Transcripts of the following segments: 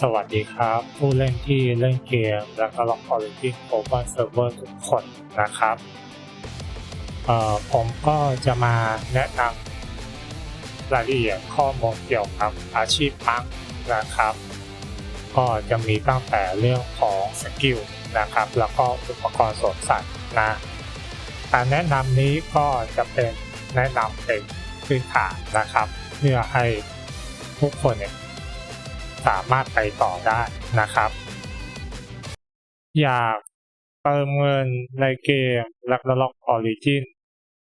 สวัสดีครับ ผู้เล่นที่เล่นเกม และก็ล็อกออริจินโอเ n นเซิร์ฟเวอร์ทุกคนนะครับผมก็จะมาแนะนำรายละเอียดข้อมูลเกี่ยวกับอาชีพมังนะครับ ก็จะมีตั้งแต่เรื่องของสกิลนะครับ แล้วก็อุปกรณ์สวมใส่นะการแนะนำนี้ก็จะเป็นแนะนำเป็นพื้นฐานนะครับ เพื่อให้ทุกคนเนี่ย สามารถไปต่อได้นะครับ อยากเติมเงินในเกมและล็อกออริจิน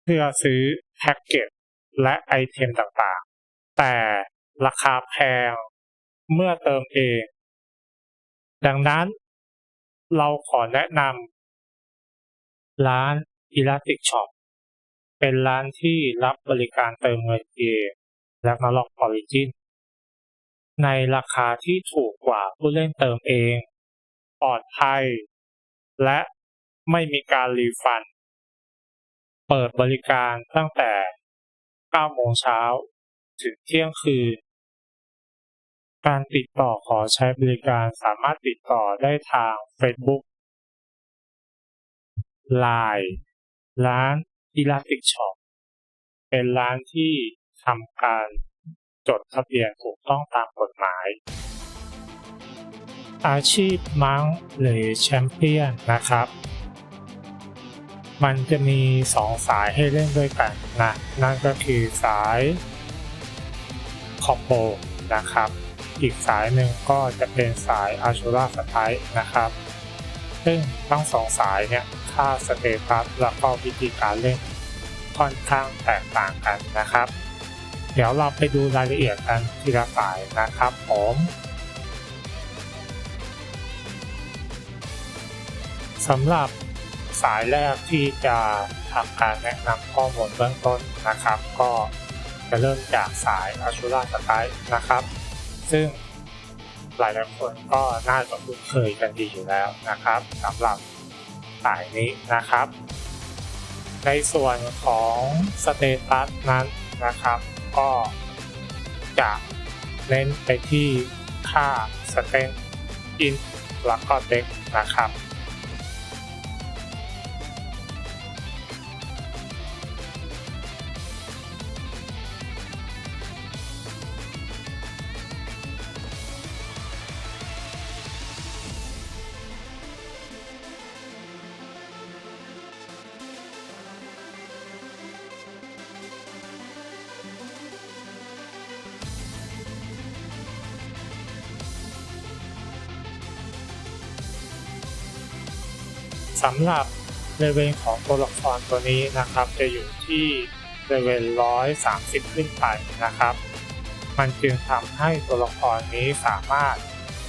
เพื่อซื้อแพ็กเกจและไอเทมต่างๆ แต่ราคาแพงเมื่อเติมเอง ดังนั้นเราขอแนะนำร้าน Elastic Shop เป็นร้านที่รับบริการเติมเงินเกมและล็อกออริจิน ในราคาที่ถูกกว่าผู้เล่นเติมเอง ปลอดภัย และไม่มีการรีฟัน เปิดบริการตั้งแต่ 9 โมงเช้า ถึงเที่ยงคืน การติดต่อขอใช้บริการสามารถติดต่อได้ทาง Facebook Line ร้าน Elastic Shop เป็นร้านที่ทำการ จดทะเบียนถูกต้องตามกฎหมาย อาชีพมังหรือแชมเปี้ยนนะครับ มันจะมีสองสายให้เล่นด้วยกันนะนั่นก็คือสายคอมโบนะครับ อีกสายหนึ่งก็จะเป็นสายอาชูราสไตนะครับ ซึ่งทั้งสองสายเนี่ยค่าสเตตัสแล้วก็วิธีการเล่นค่อนข้างแตกต่างกันนะครับ ดี๋ยวเราไปดูรายละเอียดกันทีละสายนะครับผมสำหรับสายแรกที่จะทำการแนะนำข้อมูลเบื้องต้นนะครับ ก็จะเริ่มจากสาย Azure Skype นะครับ ซึ่งหลายๆคนก็น่าจะคุ้นเคยกันดีอยู่แล้วนะครับสำหรับสายนี้นะครับ ในส่วนของสเตตัสนั้นนะครับ ก็จะเน้นไปที่ค่าสเต็กอินแล้วก็เด็กนะครับ สำหรับเลเวลของตัวละครตัวนี้นะครับ จะอยู่ที่เลเวล130 ขึ้นไปนะครับ มันจึงทำให้ตัวละครนี้สามารถ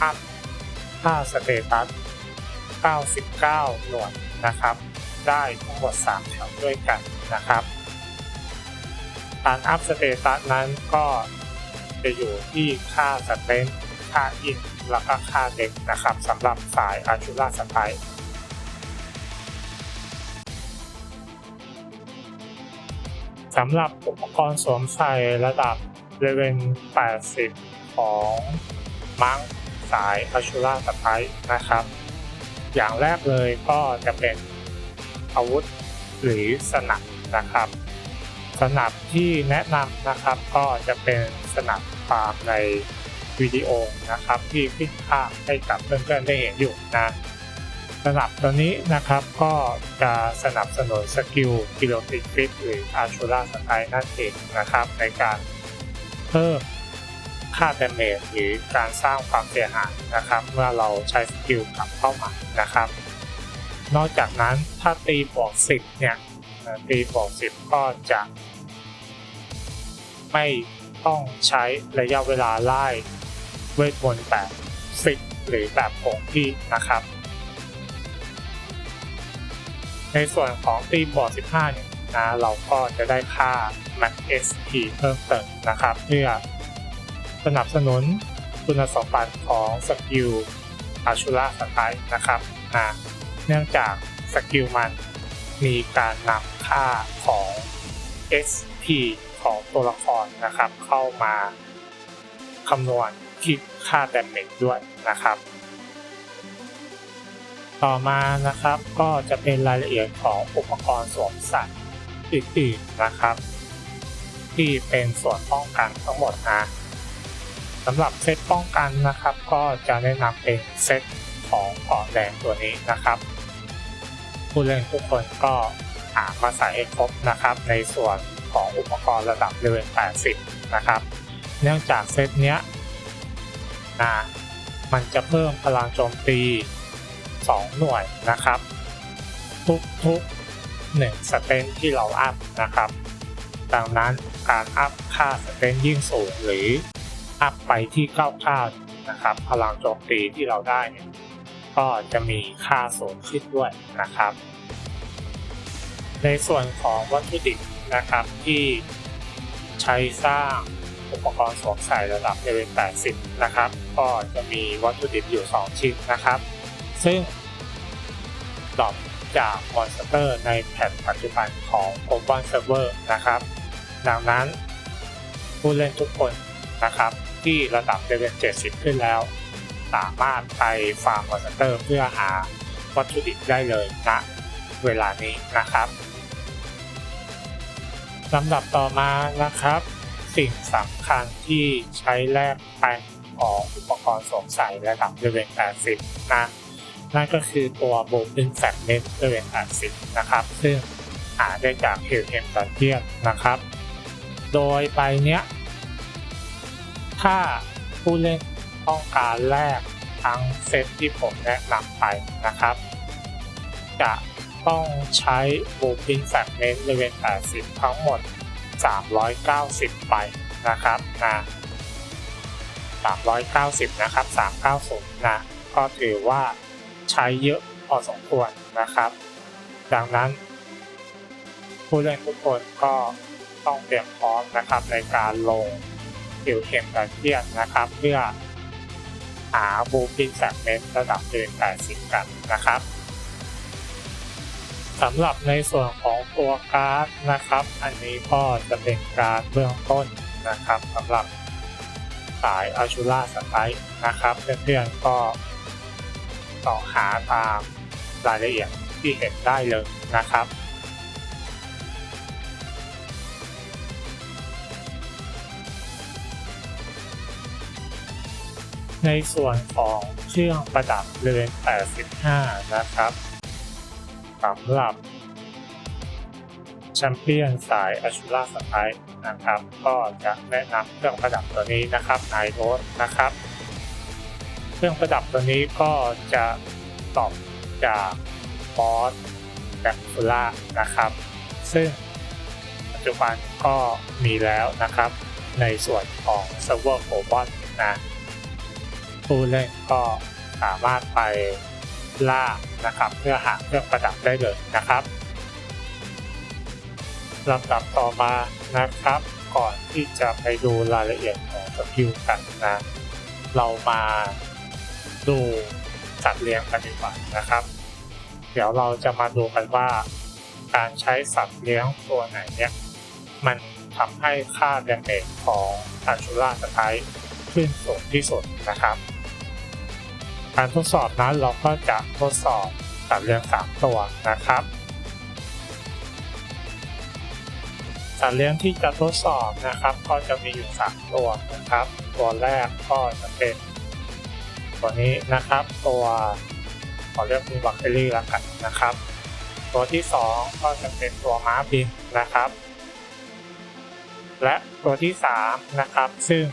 อัพค่าสเตตัส 99 หน่วยนะครับ ได้ทั้งหมด 3 แถวด้วยกันนะครับการอัพสเตตัสนั้นก็จะอยู่ที่ค่าสเตนค่าอิน แล้วก็ค่าเด็กนะครับสำหรับสายอาชูราสไตล์ สำหรับอุปกรณ์สวมใส่ระดับเลเวล80 ของมังสายอาชูราสไตนะครับ อย่างแรกเลยก็จะเป็นอาวุธหรือสนับนะครับ สนับที่แนะนำนะครับก็จะเป็นสนับตามในวิดีโอนะครับที่ขึ้นภาพให้กับเพื่อนๆได้เห็นอยู่นะ สนับตัวนี้นะครับก็จะสนับสนุนสกิลกิโลติฟิตหรืออาชูราสไตล์นั่นเองนะครับ ในการเพิ่มค่าดาเมจหรือการสร้างความเสียหายนะครับ เมื่อเราใช้สกิลกับเป้าหมายนะครับ นอกจากนั้นถ้าตีบวก10เนี่ยตีบวก10 ก็จะไม่ต้องใช้ระยะเวลาไล่เวทมนต์แบบฟิกหรือแบบคงที่นะครับ ในส่วนของตีมบอร์ด 15 เนี่ยนะเราก็จะได้ค่า Max SP เพิ่มเติมนะครับ เพื่อสนับสนุนคุณสมบัติของสกิลอาชูราสไตล์นะครับนะเนื่องจากสกิลมันมีการนำค่าของ SP ของตัวละครนะครับ เข้ามาคำนวณคิดค่าแดมเมจด้วยนะครับ ต่อมานะครับก็จะเป็นรายละเอียดของอุปกรณ์สวมใส่อื่นๆนะครับ ที่เป็นส่วนป้องกันทั้งหมดนะสำหรับเซตป้องกันนะครับ ก็จะแนะนำเป็นเซตของเกราะแดงตัวนี้นะครับผู้เล่นทุกคนก็หามาใส่ให้ครบนะครับ ในส่วนของอุปกรณ์ระดับเลเวล80 นะครับ เนื่องจากเซตเนี้ยนะมันจะเพิ่มพลังโจมตี 2 หน่วยนะครับ ทุกๆ1สเตนที่เราอัพนะครับ ดังนั้นการอัพค่าสเตนยิ่งสูงหรืออัพไปที่99นะครับ พลังโจมตีที่เราได้เนี่ยก็จะมีค่าสูงขึ้นด้วยนะครับ ในส่วนของวัตถุดิบนะครับที่ใช้สร้างอุปกรณ์สวมใส่ระดับเลเวล80 นะครับ ก็จะมีวัตถุดิบอยู่ 2 ชิ้นนะครับ ซึ่งดรอปจากมอนสเตอร์ในแผ่นปัจจุบันของ Open Server นะครับ ดังนั้นผู้เล่นทุกคนนะครับที่ระดับเลเวล70 ขึ้นแล้ว สามารถไปฟาร์มมอนสเตอร์เพื่อหาวัตถุดิบได้เลยณเวลานี้นะครับลำดับต่อมานะครับ สิ่งสำคัญที่ใช้แลกแปลงของอุปกรณ์สวมใส่ระดับเลเวล80 นะ นั่นก็คือตัวโบมินแฟกเนตเลเวล80นะครับ ซึ่งหาได้จากเฮลเฮมดันเจียนนะครับ โดยใบเนี้ย ถ้าผู้เล่นต้องการแลกทั้งเซตที่ผมแนะนำไปนะครับ จะต้องใช้บูปินแฟกเมนต์เลเวล80 ทั้งหมด 390ใบนะครับนะ390 นะครับ 390 นะ ก็ถือว่า ใช้เยอะพอสมควรนะครับ ดังนั้นผู้เล่นทุกคนก็ต้องเตรียมพร้อมนะครับในการลงคิวเข็มดันเจียนนะครับ เพื่อหาบูปินแฟกเมนต์ระดับเลเวล80 กันนะครับสำหรับในส่วนของตัวการ์ดนะครับ อันนี้ก็จะเป็นการเบื้องต้นนะครับสำหรับสายอาชูล่าสไตล์นะครับเพื่อนๆก็ ต่อหาตามรายละเอียดที่เห็นได้เลยนะครับ ในส่วนของเครื่องประดับเรือน85 นะครับสำหรับแชมเปี้ยนสายอชูล่าสไตล์นะครับ ก็จะแนะนำเครื่องประดับตัวนี้นะครับไนโรสนะครับ เครื่องประดับตัวนี้ก็จะตอบจากบอสแบคฟูล่านะครับ ซึ่งปัจจุบันก็มีแล้วนะครับ ในส่วนของเซิร์ฟเวอร์โคบอนนะผู้เล่นก็สามารถไปล่านะครับ เพื่อหาเครื่องประดับได้เลยนะครับลำดับต่อมานะครับ ก่อนที่จะไปดูรายละเอียดของสกิลกันนะ เรามา ดูสัตว์เลี้ยงกันดีกว่านะครับ เดี๋ยวเราจะมาดูกันว่า การใช้สัตว์เลี้ยงตัวไหนเนี่ยมันทำให้ค่าดาเมจของอันชูล่าสไตล์ขึ้นสูงที่สุดนะครับ การทดสอบนั้นเราก็จะทดสอบสัตว์เลี้ยง 3 ตัวนะครับสัตว์เลี้ยงที่จะทดสอบนะครับ ก็จะมีอยู่ 3 ตัวนะครับ ตัวแรกก็จะเป็น ตัวนี้นะครับ ตัวขอเรียกมีบัคเทอรี่ละกันนะครับ ตัวที่ 2 ก็จะเป็นตัวม้าบินนะครับ และตัวที่ 3 นะครับ ซึ่ง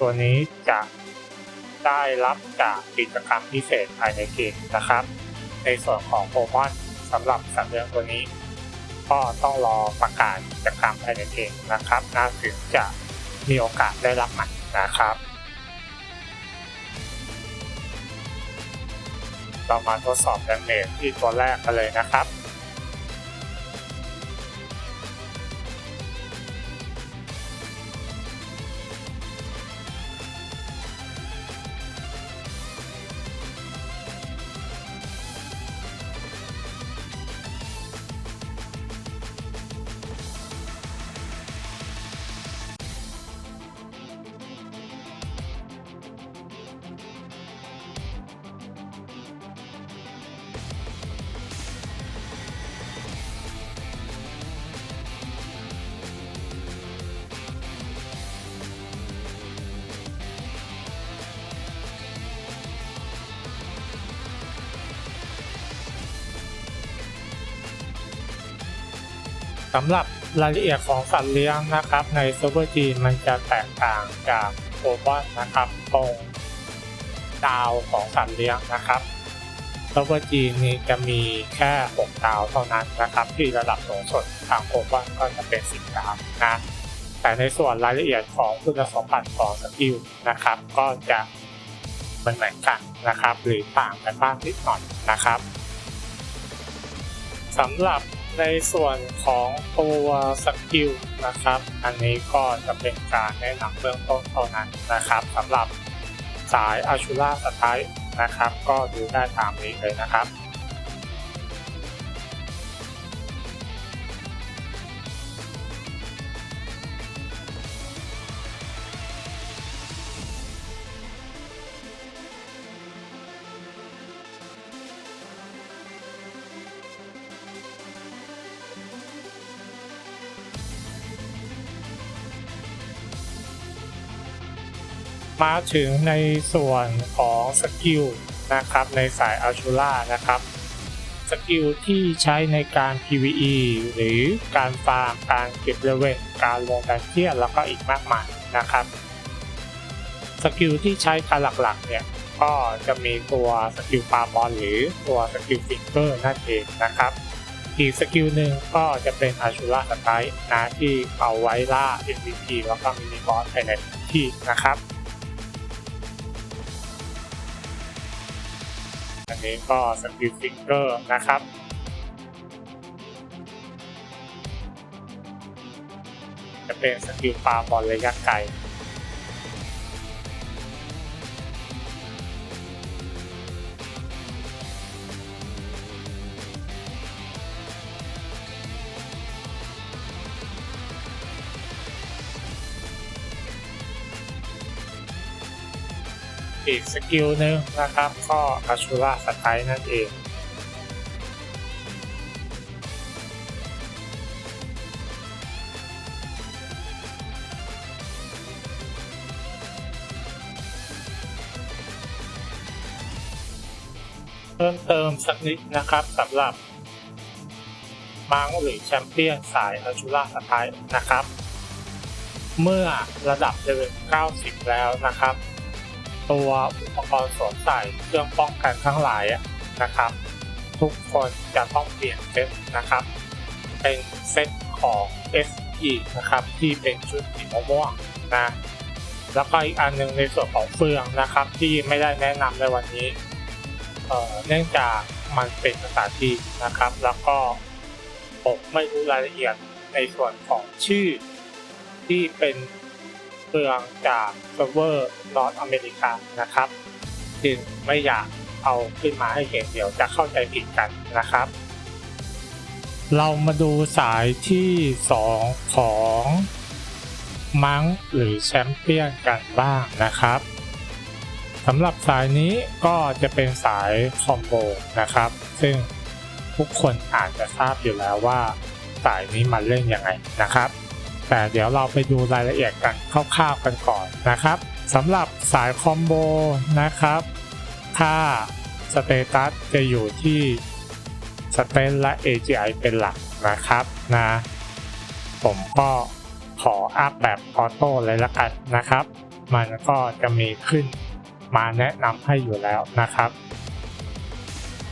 ตัวนี้จะได้รับจากกิจกรรมพิเศษภายในเกมนะครับ ในส่วนของโปรมอนสำหรับสัตว์เลี้ยงตัวนี้ ก็ต้องรอประกาศกิจกรรมภายในเกมนะครับน่าถึงจะมีโอกาสได้รับมันนะครับ เรามาทดสอบแดาเมจที่ตัวแรกกันเลยนะครับำหรับรายละเอียดของสัตว์เลี้ยงนะครับ ในซิร์ฟเวอร์จีนมันจะแตกต่างจากโอบอนนะครับตรงดาวของสัตว์เลี้ยงนะครับซิร์ฟเวอร์จีนนี่จะมีแค่6ดาวเท่านั้นนะครับ ที่ระดับสูงสุดทางโอบอนก็จะเป็น10ดาวนะแต่ในส่วนรายละเอียดของคุณสมบัติของสกิลนะครับ ก็จะเหมือนเหมือนกันนะครับ หรือต่างกันบ้างนิดหน่อยนะครับสำหรับ ในส่วนของตัวสกิลนะครับ อันนี้ก็จะเป็นการแนะนำเบื้องต้นเท่านั้นนะครับสำหรับสายอาชูล่าสไตล์นะครับ ก็ดูได้ตามนี้เลยนะครับ มาถึงในส่วนของสกิลนะครับในสายอัลชูล่านะครับสกิลที่ใช้ในการ PVE หรือการฟาร์ม การเก็บเลเวลการลงดันเจียนแล้วก็อีกมากมายนะครับ สกิลที่ใช้การหลักๆเนี่ยก็จะมีตัวสกิลปาบอลหรือตัวสกิลฟิงเกอร์นั่นเองนะครับ อีกสกิลหนึ่งก็จะเป็นอาชูล่าสไตล์นะที่เอาไว้ล่า MVP แล้วก็มินิบอสภายในพื้นที่นะครับ นี้ก็สกิลฟิงเกอร์นะครับจะเป็นสกิลปาบอลระยะไกล อีกสกิลหนึ่งนะครับก็อาชูราสไตล์นั่นเองเพิ่มเติมสักนิดนะครับสำหรับมังหรือแชมเปี้ยนสายอาชูราสไตล์นะครับ เมื่อระดับเลเวล90 แล้วนะครับ ตัวอุปกรณ์สวมใส่เครื่องป้องกันทั้งหลายนะครับ ทุกคนจะต้องเปลี่ยนเซตนะครับ เป็นเซตของ SE นะครับ ที่เป็นชุดสีม่วงนะแล้วก็อีกอันหนึงในส่วนของเฟืองนะครับ ที่ไม่ได้แนะนำในวันนี้เเนื่องจากมันเป็นภาษาจีนนะครับ แล้วก็ผมไม่รู้รายละเอียดในส่วนของชื่อที่เป็น เฟืองจากเซิร์ฟเวอร์นอร์ทอเมริกานะครับจึงไม่อยากเอาขึ้นมาให้เห็นเดี๋ยวจะเข้าใจผิดกันนะครับ เรามาดูสายที่ 2 ของมังหรือแชมเปี้ยนกันบ้างนะครับสำหรับสายนี้ก็จะเป็นสายคอมโบนะครับ ซึ่งทุกคนอาจจะทราบอยู่แล้วว่าสายนี้มันเล่นยังไงนะครับ แต่เดี๋ยวเราไปดูรายละเอียดกันคร่าวๆกันก่อนนะครับสำหรับสายคอมโบนะครับค่าสเตตัสจะอยู่ที่สเตนและ AGI เป็นหลักนะครับนะผมก็ขออัพแบบออโต้เลยละกันนะครับ มันก็จะมีขึ้นมาแนะนำให้อยู่แล้วนะครับ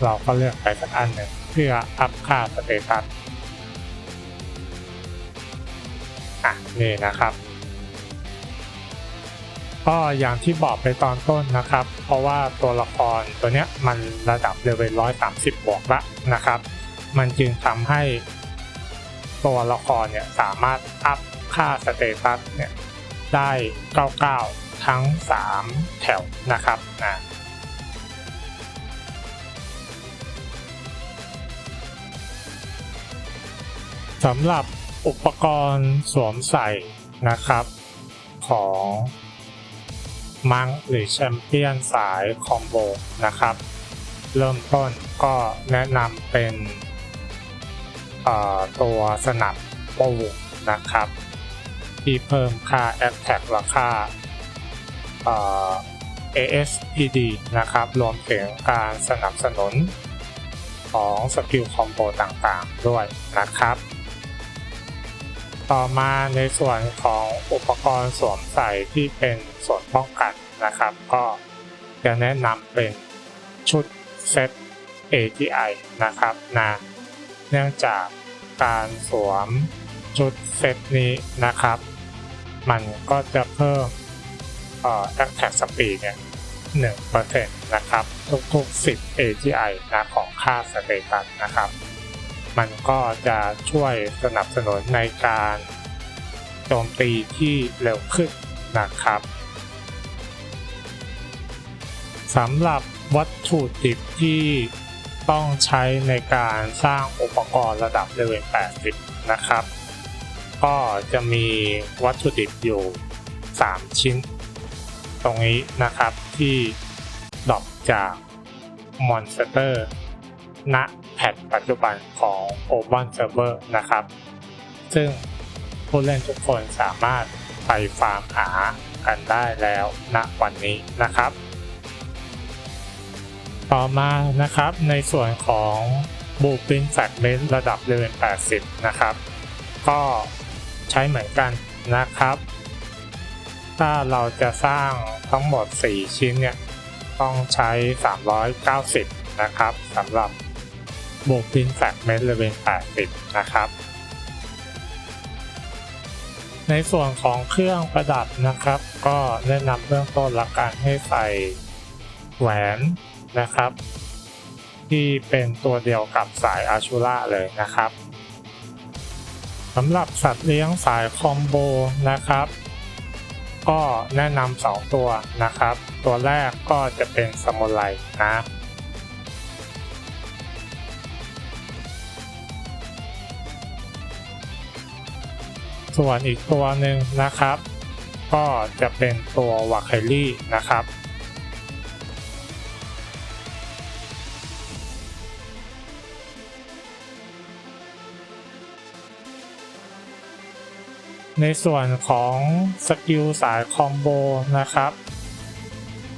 เราก็เลือกไปสักอันหนึ่งเพื่ออัพค่าสเตตัส นี่นะครับ ก็อย่างที่บอกไปตอนต้นนะครับ เพราะว่าตัวละครตัวเนี้ยมันระดับเลเวล130 บวกละนะครับ มันจึงทำให้ตัวละครเนี่ยสามารถอัพค่าสเตตัสเนี่ยได้ 99 ทั้ง 3 แถวนะครับนะสำหรับ อุปกรณ์สวมใส่นะครับ ของมังหรือแชมเปี้ยนสายคอมโบนะครับ เริ่มต้นก็แนะนำเป็นตัวสนับโปวนะครับ ที่เพิ่มค่า a t t a c และค่า ASPD นะครับ รวมถึงการสนับสนุนของสกิลคอมโบต่างๆด้วยนะครับ ต่อมาในส่วนของอุปกรณ์สวมใส่ที่เป็นส่วนป้องกันนะครับ ก็จะแนะนำเป็นชุดเซต AGI นะครับนะเนื่องจากการสวมชุดเซตนี้นะครับ มันก็จะเพิ่มเอ่อ attack speed เนี่ย1%นะครับ ทุกๆ10 AGI นะของค่าสเตตัสนะครับ มันก็จะช่วยสนับสนุนในการโจมตีที่เร็วขึ้นนะครับสำหรับวัตถุดิบที่ต้องใช้ในการสร้างอุปกรณ์ระดับเลเวล 80 นะครับ ก็จะมีวัตถุดิบอยู่ 3 ชิ้น ตรงนี้นะครับที่ดรอปจากมอนสเตอร์ ณ แพทปัจจุบันของ Open Server นะครับ ซึ่งผู้เล่นทุกคนสามารถไปฟาร์มหากันได้แล้วณวันนี้นะครับ ต่อมานะครับในส่วนของบูปินแฟกเมนระดับเลเวล80 นะครับ ก็ใช้เหมือนกันนะครับ ถ้าเราจะสร้างทั้งหมด 4 ชิ้นเนี่ย ต้องใช้ 390 นะครับสำหรับ บูปินแฟกเมต์เลเวล80นะครับ ในส่วนของเครื่องประดับนะครับ ก็แนะนำเบื้องต้นละกันให้ใส่แหวนนะครับ ที่เป็นตัวเดียวกับสายอาชูล่าเลยนะครับสำหรับสัตว์เลี้ยงสายคอมโบนะครับ ก็แนะนำสองตัวนะครับ ตัวแรกก็จะเป็นสมุไรนะ ส่วนอีกตัวหนึ่งนะครับ ก็จะเป็นตัววาเคลลี่นะครับในส่วนของสกิลสายคอมโบนะครับ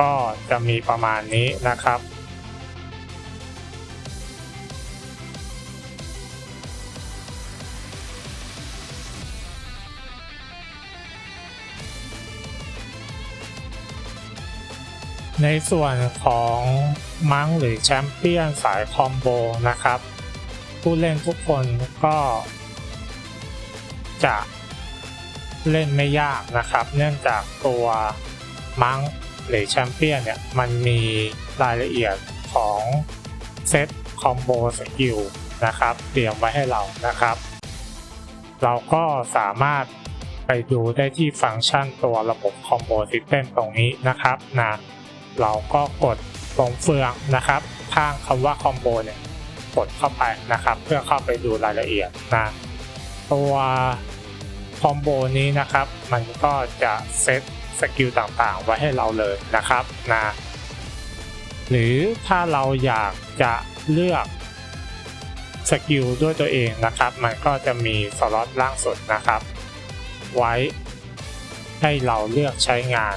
ก็จะมีประมาณนี้นะครับ ในส่วนของมังหรือแชมเปี้ยนสายคอมโบนะครับ ผู้เล่นทุกคนก็จะเล่นไม่ยากนะครับ เนื่องจากตัวมังหรือแชมเปี้ยนเนี่ยมันมีรายละเอียดของเซตคอมโบสกิลนะครับ เตรียมไว้ให้เรานะครับ เราก็สามารถไปดูได้ที่ฟังก์ชันตัวระบบคอมโบซิสเต็มตรงนี้นะครับนะ เราก็กดตรงเฟืองนะครับ ข้างคำว่าคอมโบเนี่ยกดเข้าไปนะครับ เพื่อเข้าไปดูรายละเอียดนะตัวคอมโบนี้นะครับ มันก็จะเซตสกิลต่างๆ ไว้ให้เราเลยนะครับนะหรือถ้าเราอยากจะเลือกสกิลด้วยตัวเองนะครับ มันก็จะมีสล็อตล่างสุดนะครับ ไว้ให้เราเลือกใช้งาน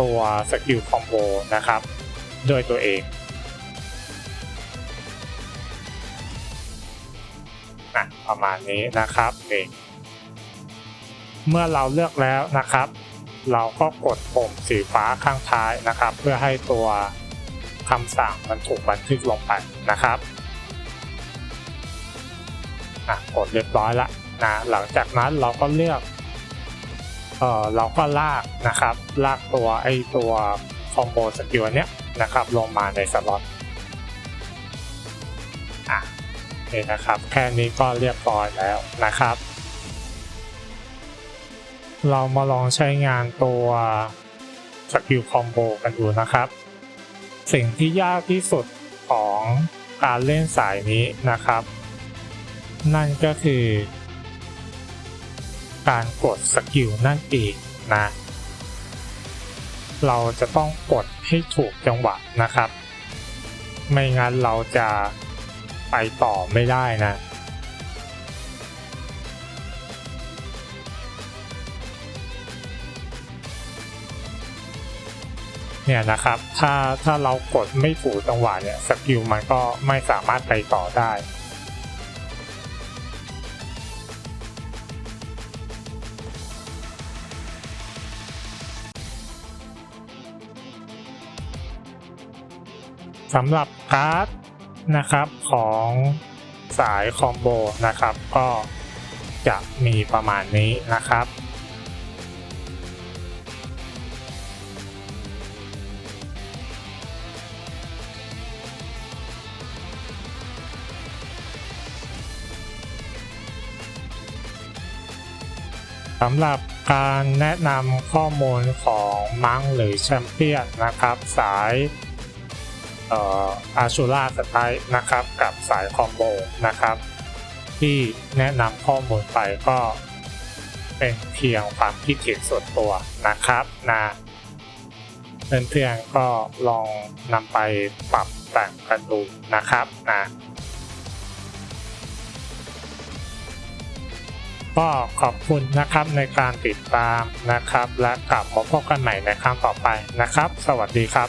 ตัวสกิลคอมโบนะครับด้วยตัวเองนะประมาณนี้นะครับนี่เมื่อเราเลือกแล้วนะครับ เราก็กดปุ่มสีฟ้าข้างท้ายนะครับ เพื่อให้ตัวคำสั่งมันถูกบันทึกลงไปนะครับนะกดเรียบร้อยละนะหลังจากนั้นเราก็เลือก เออเราก็ลากนะครับลากตัวไอตัวคอมโบสกิลเนี้ยนะครับลงมาในสล็อตอะนี่นะครับแค่นี้ก็เรียบร้อยแล้วนะครับ เรามาลองใช้งานตัวสกิลคอมโบกันดูนะครับ สิ่งที่ยากที่สุดของการเล่นสายนี้นะครับ นั่นก็คือ การกดสกิลนั่นเองนะ เราจะต้องกดให้ถูกจังหวะนะครับ ไม่งั้นเราจะไปต่อไม่ได้นะเนี่ยนะครับ ถ้าถ้าเรากดไม่ถูกจังหวะเนี่ยสกิลมันก็ไม่สามารถไปต่อได้ สำหรับการ์ดนะครับของสายคอมโบนะครับ ก็จะมีประมาณนี้นะครับสำหรับการแนะนำข้อมูลของมังหรือแชมเปี้ยนนะครับ สาย อาชูราสไตล์นะครับกับสายคอมโบนะครับ ที่แนะนำข้อมูลไปก็เป็นเพียงความคิดเห็นส่วนตัวนะครับนะเพื่อนๆก็ลองนำไปปรับแต่งกันดูนะครับนะก็ขอบคุณนะครับในการติดตามนะครับ และกลับมาพบกันใหม่ในครั้งต่อไปนะครับ สวัสดีครับ